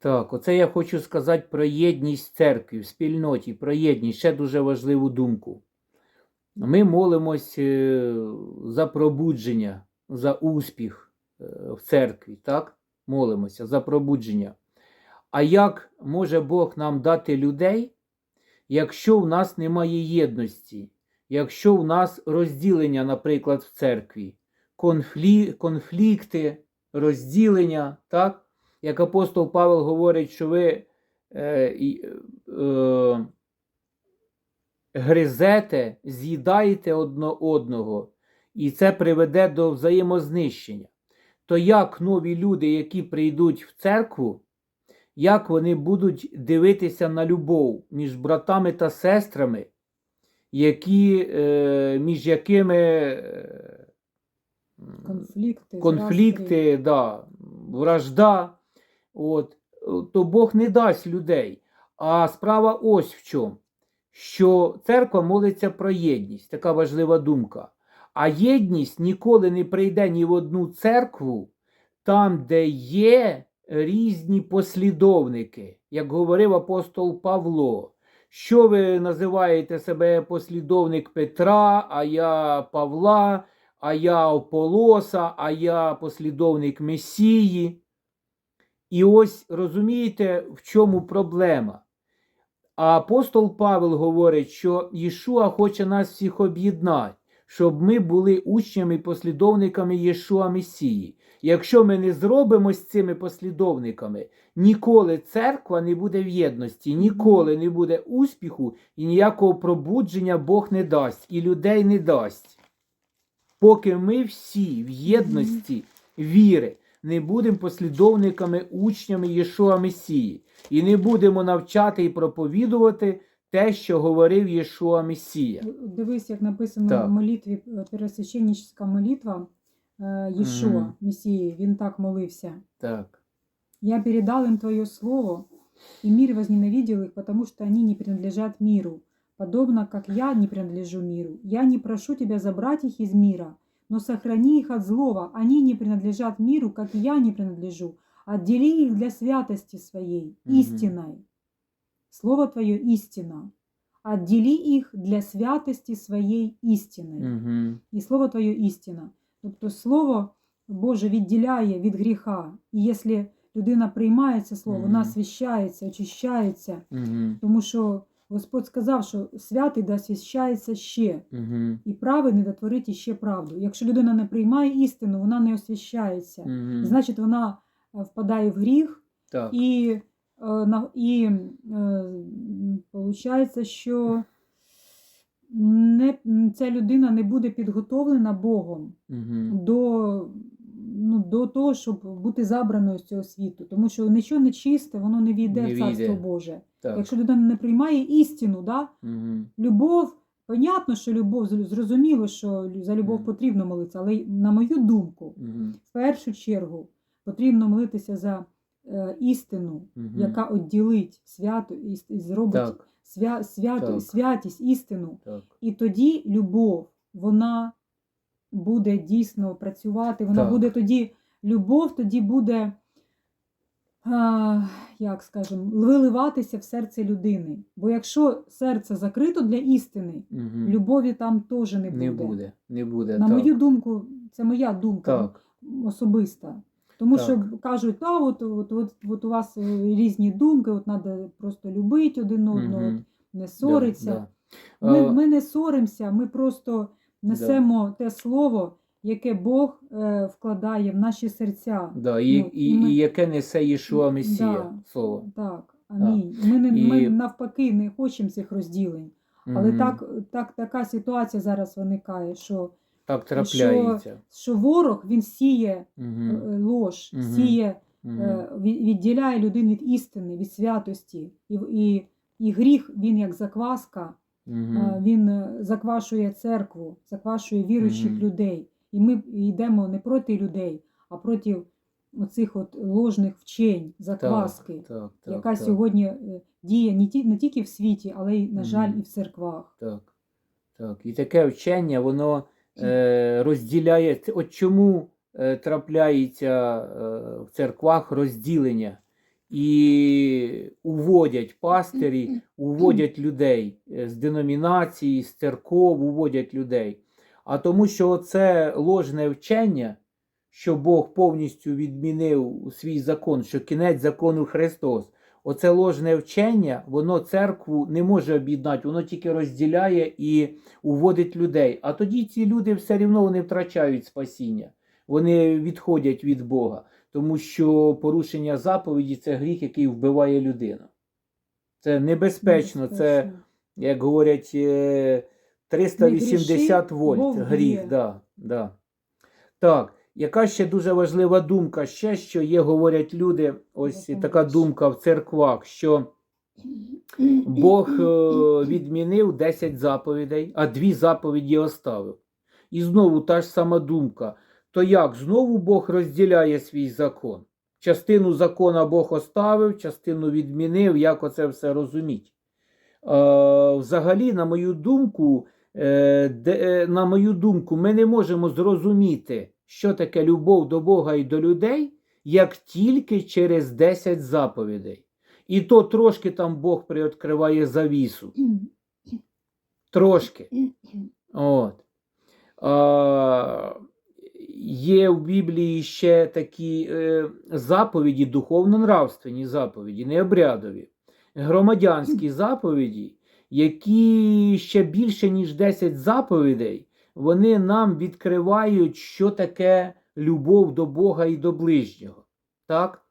Так, оце я хочу сказати про єдність церкви в спільноті, про єдність, ще дуже важливу думку. Ми молимось е, за пробудження, за успіх е, в церкві, так? Молимося за пробудження. А як може Бог нам дати людей, якщо в нас немає єдності, якщо в нас розділення, наприклад, в церкві, конфлі... конфлікти, розділення, так? Як апостол Павел говорить, що ви е, е, гризете, з'їдаєте одно одного, і це приведе до взаємознищення. То як нові люди, які прийдуть в церкву, як вони будуть дивитися на любов між братами та сестрами, які, е, між якими е, Конфлікти. конфлікти, да, вражда, от, то Бог не дасть людей. А справа ось в чому, що церква молиться про єдність, така важлива думка. А єдність ніколи не прийде ні в одну церкву, там, де є різні послідовники, як говорив апостол Павло. Що ви називаєте себе послідовник Петра, а я Павла, а я Ополоса, а я послідовник Месії. І ось розумієте, в чому проблема. А апостол Павел говорить, що Єшуа хоче нас всіх об'єднати, щоб ми були учнями і послідовниками Єшуа Месії. Якщо ми не зробимо з цими послідовниками, ніколи церква не буде в єдності, ніколи не буде успіху і ніякого пробудження Бог не дасть і людей не дасть. Поки ми всі в єдності віри не будемо послідовниками учнями Єшуа Месії і не будемо навчати і проповідувати те, що говорив Єшуа Месія. Дивись, як написано Так. в молитві, е, пересвященническа молитва е, Єшуа, Мгм. Месії, він так молився. Так. Я передал им Твое Слово, и мир возненавидел их, потому что они не принадлежат миру, подобно как я не принадлежу миру. Я не прошу Тебя забрать их из мира, но сохрани их от злого. Они не принадлежат миру, как и я не принадлежу. Отдели их для святости Своей, истиной. Слово Твое – истина. Отдели их для святости Своей истиной. Угу. І слово Твоє істина. Тобто слово Боже відділяє від гріха. І якщо людина приймає це слово, вона Мгм. освящається, очищається, Угу. тому що Господь сказав, що святий да освящається ще, Угу. і праведний да творить іще правду. Якщо людина не приймає істину, вона не освящається. Угу. Значить, вона е, впадає в гріх, Так. і, е, і е, виходить, що не, ця людина не буде підготовлена Богом Угу. до, ну, до того, щоб бути забраною з цього світу. Тому що нічого не чисте, воно не війде Не в Царство війде. Боже. Так. Якщо людина не приймає істину, да? Угу. любов, понятно, що любов, зрозуміло, що за любов потрібно молитися, але на мою думку, Угу. в першу чергу потрібно молитися за е, істину, Угу. яка відділить свято і, і зробить Так. свя, свято, Так. святість, істину. Так. І тоді любов, вона буде дійсно працювати, вона Так. буде тоді, любов тоді буде, а, як скажемо, виливатися в серце людини. Бо якщо серце закрито для істини, Угу. любові там теж не буде. Не буде. Не буде. На так. мою думку, це моя думка Так. особиста. Тому Так. що кажуть, а от, от, от, от у вас е, різні думки, от треба просто любити один одного, от не Да, ссориться. да. Ми, ми не соримося, ми просто несемо те слово, яке Бог е, вкладає в наші серця. Да, і, Ну, і, і ми- і яке несе Єшуа Месія Да. слово. Так, амінь. Ми, не, І- ми навпаки не хочемо цих розділень. Але Мгм. так, так, така ситуація зараз виникає, що, так трапляється. що ворог він сіє е, лож, Мгм. сіє, Угу. е, відділяє людину від істини, від святості. І, і, і гріх він як закваска. А, Він е, заквашує церкву, заквашує віруючих Мгм. людей. І ми йдемо не проти людей, а проти оцих от ложних вчень, закваски, так, так, яка так, сьогодні е, діє не, ті, не тільки в світі, але й, на жаль, і в церквах. Так, так. І таке вчення, воно е, розділяє. От чому трапляється в церквах розділення і уводять пастирі, уводять людей е, з деномінації, з церков, уводять людей. А тому, що це ложне вчення, що Бог повністю відмінив свій закон, що кінець закону Христос. Оце ложне вчення, воно церкву не може об'єднати, воно тільки розділяє і уводить людей. А тоді ці люди все рівно вони втрачають спасіння, вони відходять від Бога, тому що порушення заповіді це гріх, який вбиває людину. Це небезпечно, це, як говорять, е, 380 гріши, вольт Бог гріх. Да, да. Так, яка ще дуже важлива думка, ще що є, говорять люди, ось така думка в церквах, що Бог е, відмінив 10 заповідей, а дві заповіді оставив. І знову та ж сама думка. То як знову Бог розділяє свій закон? Частину закона Бог оставив, частину відмінив, як оце все розуміть? Е, взагалі, на мою думку, е, де, е, на мою думку, ми не можемо зрозуміти, що таке любов до Бога і до людей, як тільки через 10 заповідей. І то трошки там Бог приоткриває завісу. Трошки. От. А, є в Біблії ще такі е, заповіді, духовно-нравственні заповіді, не обрядові, громадянські заповіді, які ще більше, ніж 10 заповідей, вони нам відкривають, що таке любов до Бога і до ближнього. Так?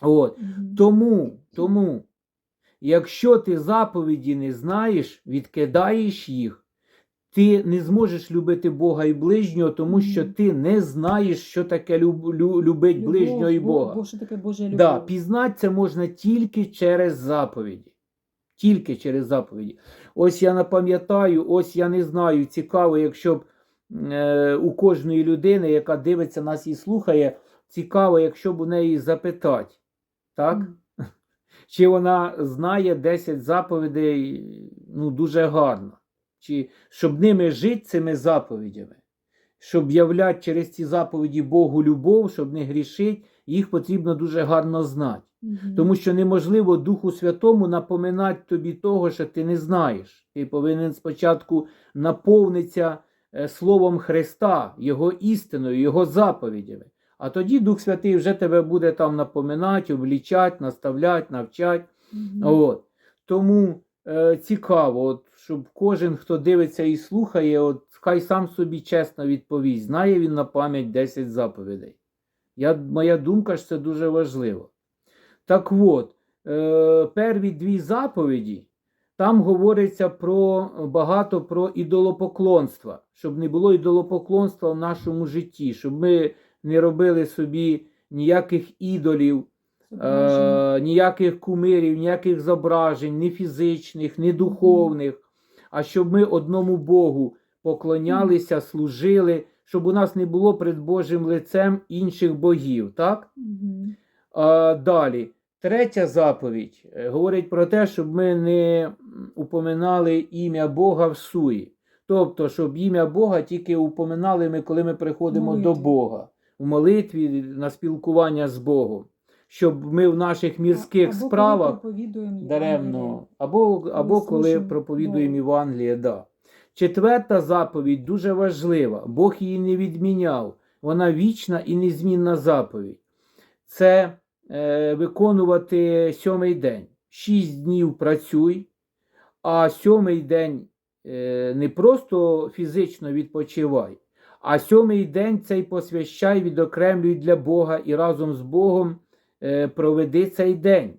От. Тому, тому, якщо ти заповіді не знаєш, відкидаєш їх, ти не зможеш любити Бога і ближнього, тому що ти не знаєш, що таке люб, лю- любить Любов, ближнього і Бога. Бо що таке Божа любов? Да, пізнати це можна тільки через заповіді. Тільки через заповіді. Ось я напам'ятаю, ось я не знаю. Цікаво, якщо б е, у кожної людини, яка дивиться нас і слухає, цікаво, якщо б у неї запитати, так? Мгм. Чи вона знає 10 заповідей ну, дуже гарно, чи щоб ними жити цими заповідями, щоб являти через ці заповіді Богу любов, щоб не грішити, їх потрібно дуже гарно знати. Мгм. Тому що неможливо Духу Святому напоминати тобі того, що ти не знаєш. Ти повинен спочатку наповнитися е, Словом Христа, Його істиною, Його заповідями. А тоді Дух Святий вже тебе буде там напоминати, облічати, наставляти, навчати. Мгм. От. Тому е, цікаво, от, щоб кожен, хто дивиться і слухає, от, хай сам собі чесно відповість, знає він на пам'ять 10 заповідей. Я, моя думка ж це дуже важливо. Так от, е, перві дві заповіді, там говориться про багато про ідолопоклонство, щоб не було ідолопоклонства в нашому житті, щоб ми не робили собі ніяких ідолів. Е, ніяких кумирів, ніяких зображень, ні фізичних, ні духовних, а щоб ми одному Богу поклонялися, служили, щоб у нас не було перед Божим лицем інших богів. Так? А, далі. Третя заповідь е, говорить про те, щоб ми не упоминали ім'я Бога в суї. Тобто, щоб ім'я Бога тільки упоминали ми, коли ми приходимо до Бога, в молитві на спілкування з Богом. Щоб ми в наших мірських Або справах даремно, або, або коли проповідуємо. Євангеліє. Да. Четверта заповідь дуже важлива. Бог її не відміняв. Вона вічна і незмінна заповідь. Це е, виконувати сьомий день. Шість днів працюй, а сьомий день е, не просто фізично відпочивай, а сьомий день цей посвящай, відокремлюй для Бога і разом з Богом е, проведи цей день.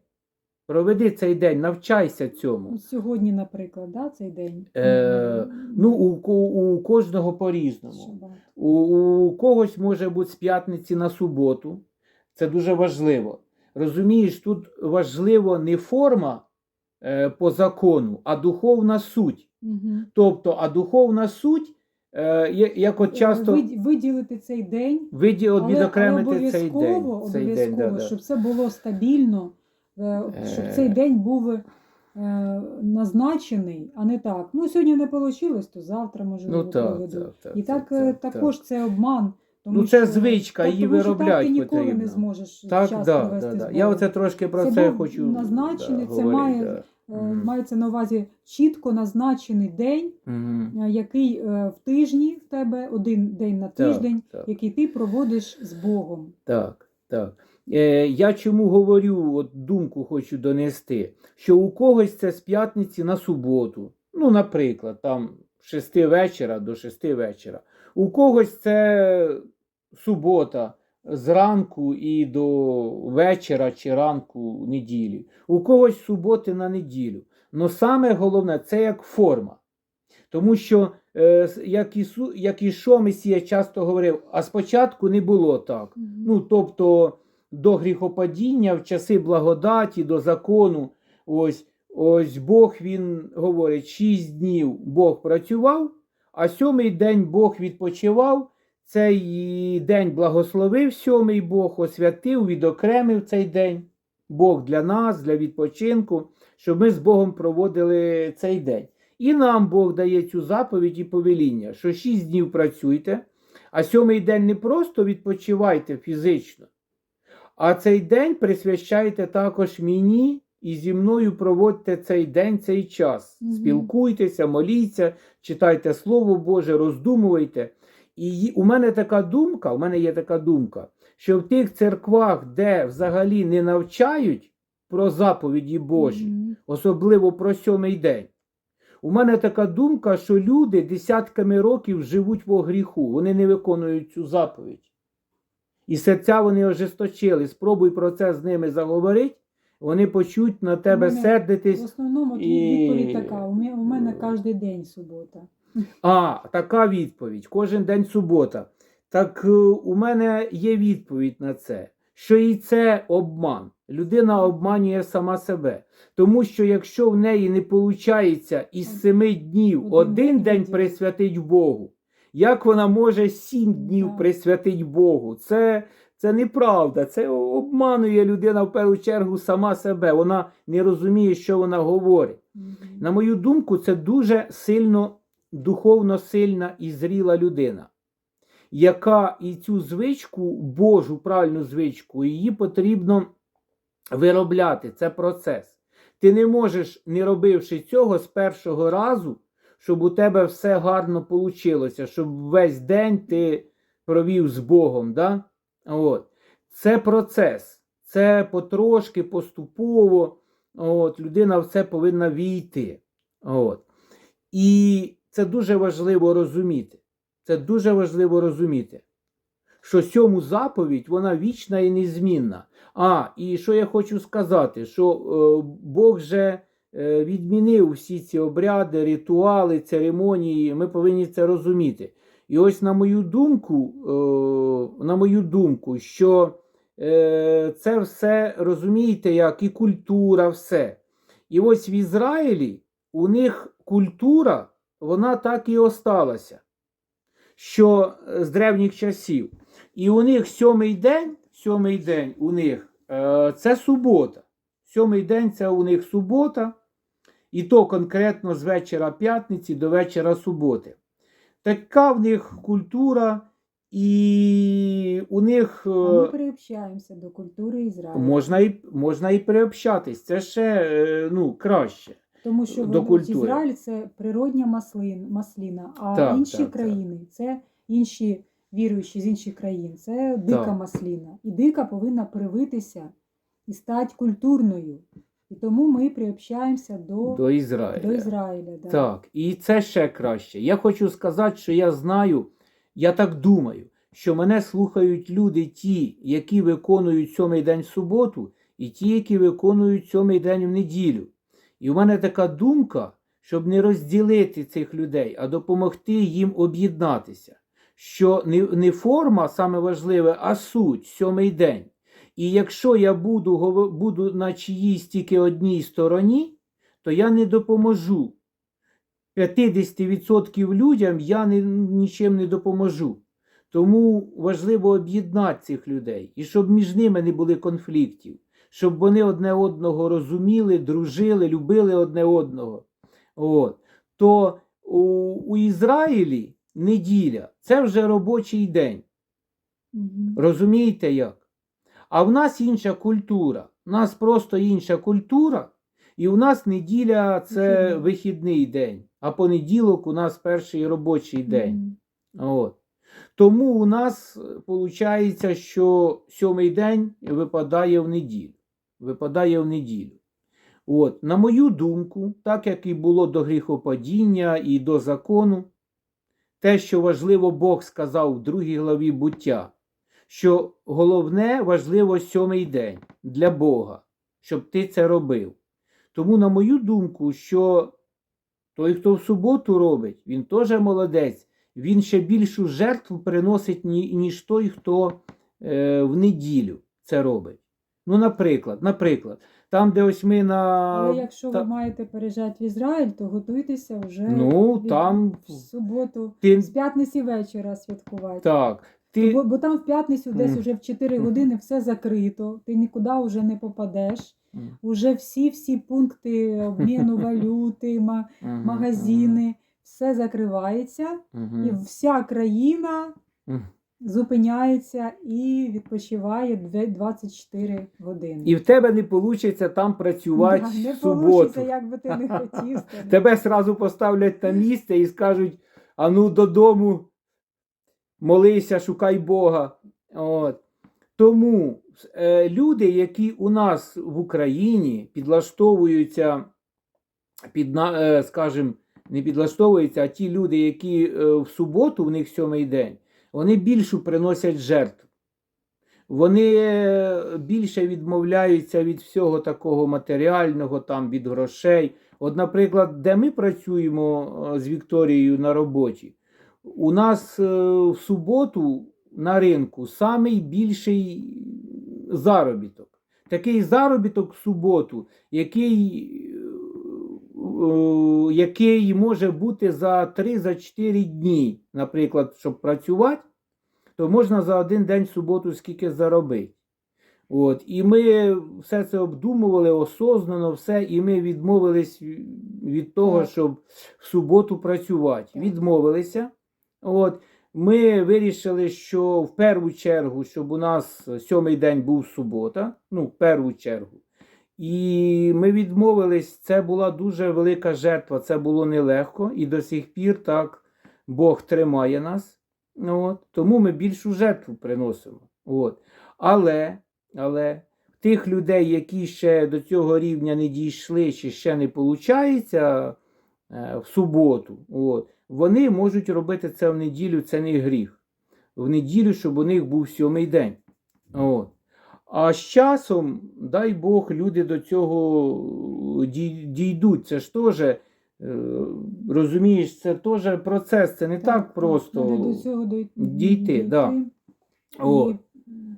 Проведи цей день, навчайся цьому. Сьогодні, наприклад, да, цей день. Е, Ну, у, у кожного по-різному. У, у когось може бути з п'ятниці на суботу. Це дуже важливо. Розумієш, тут важливо не форма е, по закону, а духовна суть. Мгм. Тобто, а духовна суть, е, як от часто виділити цей день, виді, відокремити цей день. Цей день да, да. щоб це було стабільно, е, щоб Е. цей день був е, назначений, а не так. Ну, сьогодні не вийшло, то завтра може Ну так, так, так, І так, так, е, так, також це обман, Ну, це звичка, її тому що так виробляти ти ніколи потрібно. не зможеш Так, да, да, да. Я оце трошки про Це це, хочу назначений, да, це говорити, має- да. Мгм. Мається на увазі чітко назначений день, е, який е, в тижні в тебе один день на Так, тиждень, так. який ти проводиш з Богом. Так, так. Е, я чому говорю, от думку хочу донести, що у когось це з п'ятниці на суботу. Ну, наприклад, там з 6 вечора до 6 вечора. У когось це субота зранку і до вечора чи ранку неділі. У когось суботи на неділю. Но саме головне це як форма. Тому що, е, як, Ісу, як Ішо Месія часто говорив, а спочатку не було так. Ну, тобто до гріхопадіння, в часи благодаті, до закону, ось, ось Бог він говорить, шість днів Бог працював, а сьомий день Бог відпочивав. Цей день благословив сьомий Бог, освятив, відокремив цей день. Бог для нас, для відпочинку, щоб ми з Богом проводили цей день. І нам Бог дає цю заповідь і повеління, що шість днів працюйте, а сьомий день не просто відпочивайте фізично, а цей день присвящайте також мені і зі мною проводьте цей день, цей час. Спілкуйтеся, моліться, читайте Слово Боже, роздумуйте. І у мене така думка, у мене є така думка, що в тих церквах, де взагалі не навчають про заповіді Божі, Мгм. особливо про сьомий день. У мене така думка, що люди десятками років живуть во гріху, вони не виконують цю заповідь. І серця вони ожесточили. Спробуй про це з ними заговорити, вони почуть на тебе мене В основному І- відповідь така: у мене, у мене кожен день субота. А, така відповідь. Кожен день субота. Так е, у мене є відповідь на це, що і це обман. Людина обманює сама себе. Тому що якщо в неї не виходить із семи днів Один день присвятить Богу, як вона може сім днів Да. присвятить Богу? Це, це неправда. Це обманує людина в першу чергу сама себе. Вона не розуміє, що вона говорить. На мою думку, це дуже сильно духовно сильна і зріла людина, яка і цю звичку, Божу правильну звичку, її потрібно виробляти. Це процес. Ти не можеш, не робивши цього з першого разу, щоб у тебе все гарно вийшло, щоб весь день ти провів з Богом. Да? От. Це процес. Це потрошки, поступово. От, людина в це повинна війти. От. І це дуже важливо розуміти. Це дуже важливо розуміти, що сьому заповідь вона вічна і незмінна. А, і що я хочу сказати, що е, Бог же е, відмінив всі ці обряди, ритуали, церемонії. Ми повинні це розуміти. І ось на мою думку, е, на мою думку, що е, це все розумієте, як і культура, все. І ось в Ізраїлі у них культура, вона так і осталася, що е, з древніх часів. І у них сьомий день, сьомий день у них е, це субота. Сьомий день це у них субота, і то конкретно з вечора п'ятниці до вечора суботи. Така в них культура, і у них. А ми е, приобщаємося до культури Ізраїлю. Можна і, можна і приобщатись, це ще е, ну, краще. Тому що до культури. Ізраїль це природня маслин, масліна, а Так, інші так, так. країни це інші віруючі з інших країн, це дика Так. масліна. І дика повинна привитися і стати культурною. І тому ми приобщаємося до, До Ізраїля. до Ізраїля. Да. Так, і це ще краще. Я хочу сказати, що я знаю, я так думаю, що мене слухають люди, ті, які виконують сьомий день в суботу, і ті, які виконують сьомий день в неділю. І в мене така думка, щоб не розділити цих людей, а допомогти їм об'єднатися. Що не, форма саме важливе, а суть сьомий день. І якщо я буду, буду на чиїсь тільки одній стороні, то я не допоможу. 50% людям я не, нічим не допоможу. Тому важливо об'єднати цих людей і щоб між ними не були конфліктів, щоб вони одне одного розуміли, дружили, любили одне одного. От. То у, у Ізраїлі неділя це вже робочий день. Розумієте як? А в нас інша культура. У нас просто інша культура, і у нас неділя це Вихідний. вихідний день, а понеділок у нас перший робочий день. От. Тому у нас виходить, що сьомий день випадає в неділю. Випадає в неділю. От. На мою думку, так як і було до гріхопадіння і до закону, те, що важливо Бог сказав в другій главі буття, що головне важливо сьомий день для Бога, щоб ти це робив. Тому, на мою думку, що той, хто в суботу робить, він теж молодець, він ще більшу жертву приносить, ніж той, хто е, в неділю це робить. Ну, наприклад, наприклад, там, де ось ми на. Але якщо та- ви маєте переїжджати в Ізраїль, то готуйтеся вже Ну, від- там в суботу, ти, з п'ятниці вечора святкувати. так, ти, Бо, бо там в п'ятницю десь Мгм. уже в 4 Мгм. години все закрито, ти нікуди вже не попадеш. Мгм. Уже всі-всі пункти обміну валюти, ма- Мгм, магазини, все закривається, мгм, і вся країна мгм. Зупиняється і відпочиває 24 години. І в тебе не вийде там працювати Да, не в суботу. получиться, як би ти не хотів. Тебе сразу поставлять на місце і скажуть: а ну додому, молися, шукай Бога. От. Тому е, люди, які у нас в Україні підлаштовуються під, е, скажімо, не підлаштовуються, а ті люди, які е, в суботу, в них сьомий день, вони більшу приносять жертв. Вони е, більше відмовляються від всього такого матеріального, там, від грошей. От, наприклад, де ми працюємо е, з Вікторією на роботі, у нас е, в суботу на ринку самий більший заробіток. Такий заробіток в суботу, який, який може бути за 3-4 дні, наприклад, щоб працювати, то можна за один день в суботу скільки заробити. От. І ми все це обдумували осознано, все, і ми відмовились від того, щоб в суботу працювати. Відмовилися. От. Ми вирішили, що в першу чергу, щоб у нас сьомий день був субота, ну, в першу чергу. І ми відмовились, це була дуже велика жертва, це було нелегко, і до сих пір так Бог тримає нас. От, тому ми більшу жертву приносимо. От. Але, але тих людей, які ще до цього рівня не дійшли, чи ще не виходить в суботу, от, вони можуть робити це в неділю, це не гріх. В неділю, щоб у них був сьомий день. От. А з часом, дай Бог, люди до цього дійдуть. Це ж теж, е, розумієш, це теж процес, це не так, просто. До цього дой- дійти, да. і От.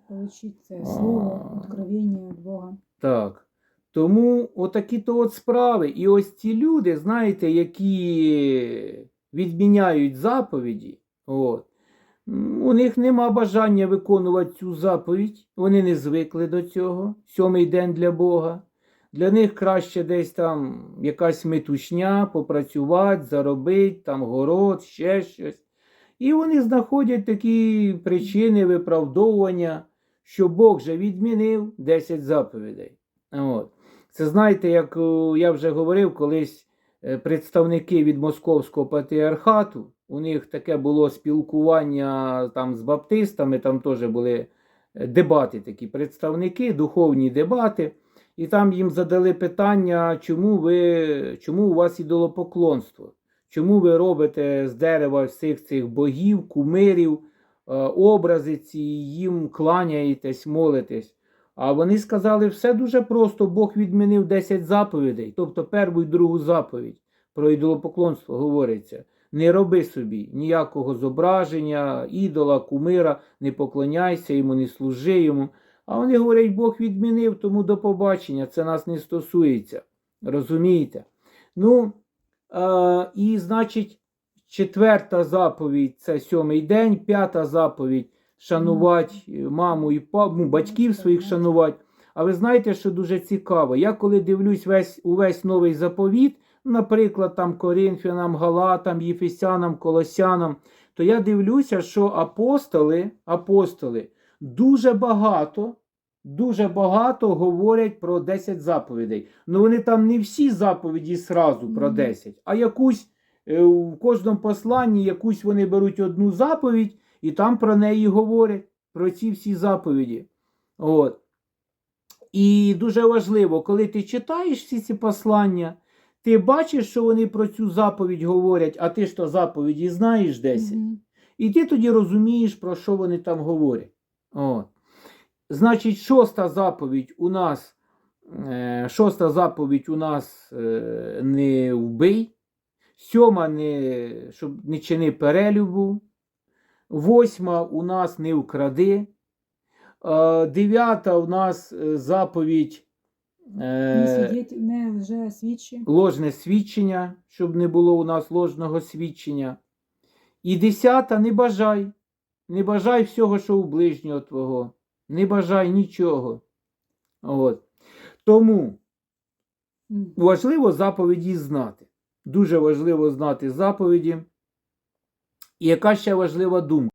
отримати це слово, откровення від Бога. Так. Тому отакі то от справи. І ось ці люди, знаєте, які відміняють заповіді, от, у них нема бажання виконувати цю заповідь. Вони не звикли до цього. Сьомий день для Бога. Для них краще десь там якась метушня, попрацювати, заробити, там город, ще щось. І вони знаходять такі причини виправдовування, що Бог же відмінив 10 заповідей. От. Це знаєте, як я вже говорив колись е, представники від Московського патріархату, у них таке було спілкування там з баптистами, там теж були е, дебати, такі представники, духовні дебати. І там їм задали питання, чому ви, чому у вас ідолопоклонство? Чому ви робите з дерева всіх цих богів, кумирів, е, образи ці, їм кланяєтесь, молитесь? А вони сказали, все дуже просто, Бог відмінив 10 заповідей, тобто першу і другу заповідь про ідолопоклонство говориться. Не роби собі ніякого зображення, ідола, кумира, не поклоняйся йому, не служи йому. А вони говорять, Бог відмінив, тому до побачення, це нас не стосується. Розумієте? Ну, е, і значить, четверта заповідь це сьомий день, п'ята заповідь шанувати маму і папу, ну, батьків своїх шанувати. А ви знаєте, що дуже цікаво? Я коли дивлюсь весь, увесь новий заповіт, наприклад, там Коринфянам, Галатам, Єфесянам, Колосянам, то я дивлюся, що апостоли, апостоли дуже багато, дуже багато говорять про 10 заповідей. Ну вони там не всі заповіді сразу про Мгм. 10, а якусь е, в кожному посланні якусь вони беруть одну заповідь і там про неї говорять, про ці всі заповіді. От. І дуже важливо, коли ти читаєш всі ці послання, ти бачиш, що вони про цю заповідь говорять, а ти ж то заповіді знаєш 10. Мгм. І ти тоді розумієш, про що вони там говорять. От. Значить, шоста заповідь у нас, е, шоста заповідь у нас е, не вбий, сьома не, щоб не чини перелюбу, восьма у нас не вкради, е, дев'ята у нас заповідь. Не Е, не ложне свідчення, щоб не було у нас ложного свідчення. І десята не бажай. Не бажай всього, що у ближнього твого. Не бажай нічого. От. Тому важливо заповіді знати. Дуже важливо знати заповіді. І яка ще важлива думка?